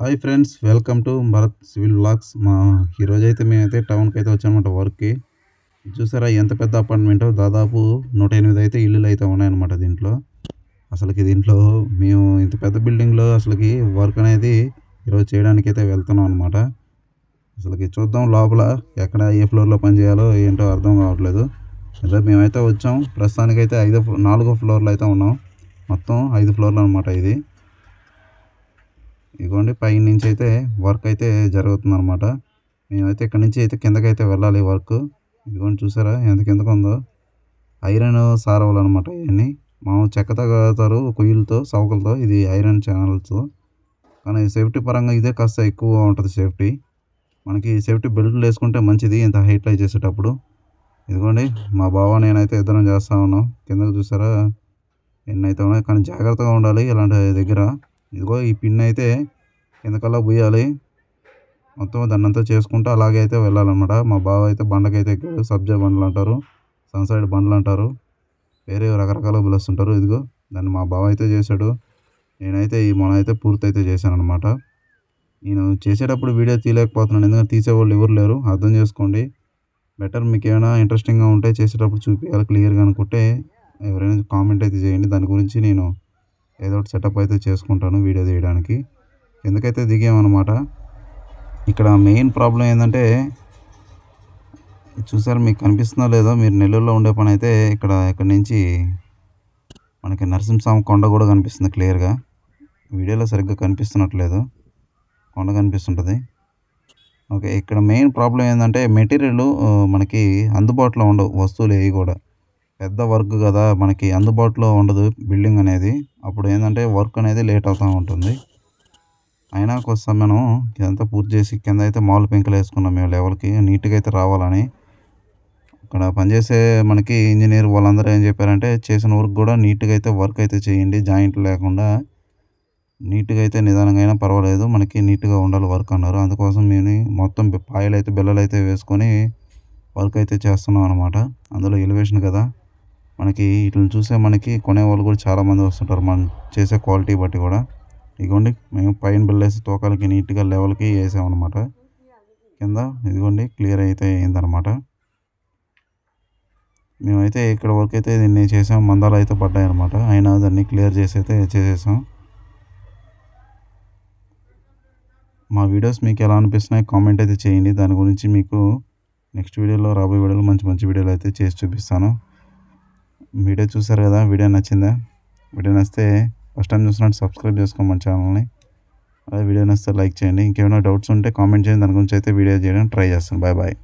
Hi friends welcome to Bharat civil blogs మా ఈరోజు అయితే మేమైతే టౌన్కి అయితే వచ్చామన్నమాట వర్క్కి. చూసారా ఎంత పెద్ద అపార్ట్మెంట్? దాదాపు నూట ఎనిమిది అయితే ఇల్లులు అయితే ఉన్నాయన్నమాట దీంట్లో. అసలుకి దీంట్లో మేము ఇంత పెద్ద బిల్డింగ్లో అసలుకి వర్క్ అనేది ఈరోజు చేయడానికి అయితే వెళ్తున్నాం అనమాట అసలుకి చూద్దాం లోపల ఎక్కడ ఏ ఫ్లోర్లో పని చేయాలో ఏంటో అర్థం కావట్లేదు. అదే మేమైతే వచ్చాం. ప్రస్తుతానికైతే ఐదో నాలుగో ఫ్లోర్లో అయితే ఉన్నాం. మొత్తం ఐదు ఫ్లోర్లు అనమాట ఇది. ఇదిగోండి పై నుంచి అయితే వర్క్ అయితే జరుగుతుంది అనమాట మేమైతే ఇక్కడ నుంచి అయితే కిందకైతే వెళ్ళాలి వర్క్. ఇదిగోండి చూసారా ఎంత కిందకు ఉందో ఐరన్ సారవాలు అనమాట ఇవన్నీ మామూలు చెక్కతో కడతారు కొయ్యలతో సౌకలతో ఇది ఐరన్ ఛానల్స్ కానీ సేఫ్టీ పరంగా ఇదే కాస్త ఎక్కువ ఉంటుంది సేఫ్టీ. మనకి సేఫ్టీ బెల్ట్లు వేసుకుంటే మంచిది ఇంత హైట్లో చేసేటప్పుడు. ఇదిగోండి మా బావ నేనైతే ఇద్దరం చేస్తా ఉన్నాం. కిందకు చూసారా? ఎన్నైతే ఉన్నాయి కానీ జాగ్రత్తగా ఉండాలి ఇలాంటి దగ్గర. ఇదిగో ఈ పిన్ అయితే కిందకల్లా పోయాలి. మొత్తం దాన్నంతా చేసుకుంటూ అలాగే అయితే వెళ్ళాలన్నమాట. మా బావ అయితే బండకైతే ఎక్కాడు. సబ్జా బండ్లు అంటారు సన్సైడ్ బండ్లు అంటారు. వేరే రకరకాల పిలుస్తుంటారు. ఇదిగో దాన్ని మా బావ అయితే చేశాడు. నేనైతే ఈ మొన్న అయితే పూర్తి అయితే చేశాను అనమాట నేను చేసేటప్పుడు వీడియో తీయలేకపోతున్నాను. ఎందుకంటే తీసేవాళ్ళు ఎవరు లేరు. అర్థం చేసుకోండి. బెటర్ మీకు ఏమైనా ఇంట్రెస్టింగ్గా ఉంటే చేసేటప్పుడు చూపించాలి క్లియర్గా అనుకుంటే ఎవరైనా కామెంట్ అయితే చేయండి. దాని గురించి నేను ఏదో ఒకటి సెటప్ అయితే చేసుకుంటాను వీడియో తీయడానికి. ఎందుకైతే దిగామన్నమాట ఇక్కడ మెయిన్ ప్రాబ్లం ఏంటంటే చూసారు మీకు కనిపిస్తుందో లేదో మీరు నెల్లూరులో ఉండే పని అయితే ఇక్కడ ఇక్కడ నుంచి మనకి నరసింహస్వామి కొండ కూడా కనిపిస్తుంది క్లియర్గా వీడియోలో సరిగ్గా కనిపిస్తున్నట్లేదు. కొండ కనిపిస్తుంటుంది. ఓకే ఇక్కడ మెయిన్ ప్రాబ్లం ఏంటంటే మెటీరియల్ uh, మనకి అందుబాటులో ఉండవు వస్తువులు ఏవి కూడా. పెద్ద వర్క్ కదా మనకి అందుబాటులో ఉండదు బిల్డింగ్ అనేది. అప్పుడు ఏంటంటే వర్క్ అనేది లేట్ అవుతూ ఉంటుంది. అయినా కోసం మనం ఇదంతా పూర్తి చేసి కింద అయితే మామూలు పెంకులు వేసుకున్నాం మేము లెవెల్కి. నీట్గా అయితే రావాలని. ఇక్కడ పనిచేసే మనకి ఇంజనీర్ వాళ్ళందరూ ఏం చెప్పారంటే చేసిన వర్క్ కూడా నీట్గా అయితే వర్క్ అయితే చేయండి జాయింట్ లేకుండా నీట్గా అయితే నిదానంగా అయినా పర్వాలేదు మనకి నీట్గా ఉండాలి వర్క్ అన్నారు. అందుకోసం మేము మొత్తం పాయలు అయితే బిల్లలు అయితే వేసుకొని వర్క్ అయితే చేస్తున్నాం అనమాట అందులో ఎలివేషన్ కదా. మనకి వీటిని చూసే మనకి కొనేవాళ్ళు కూడా చాలామంది వస్తుంటారు. మనం చేసే క్వాలిటీ బట్టి కూడా. ఇదిగోండి మేము పైన బిల్లేసి తోకాలకి నీట్గా లెవెల్కి వేసామన్నమాట. కింద ఇదిగోండి క్లియర్ అయితే అయిందనమాట మేమైతే ఇక్కడ వరకు అయితే దీన్ని చేసాం మందాలు అయితే పడ్డాయి అనమాట అయినా దాన్ని క్లియర్ చేసి అయితే చేసేసాం. మా వీడియోస్ మీకు ఎలా అనిపిస్తున్నాయి కామెంట్ అయితే చేయండి. దాని గురించి మీకు నెక్స్ట్ వీడియోలో రాబోయే వీడియోలో మంచి మంచి వీడియోలు అయితే చేసి చూపిస్తాను. వీడియో చూసారు కదా వీడియో నచ్చిందా? వీడియో నచ్చితే ఫస్ట్ టైం చూసినట్టు సబ్స్క్రైబ్ చేసుకోమని ఛానల్ని. అదే వీడియో నచ్చితే లైక్ చేయండి. ఇంకేమైనా డౌట్స్ ఉంటే కామెంట్ చేయండి. దాని గురించి అయితే వీడియో చేయడానికి ట్రై చేస్తాను. Bye bye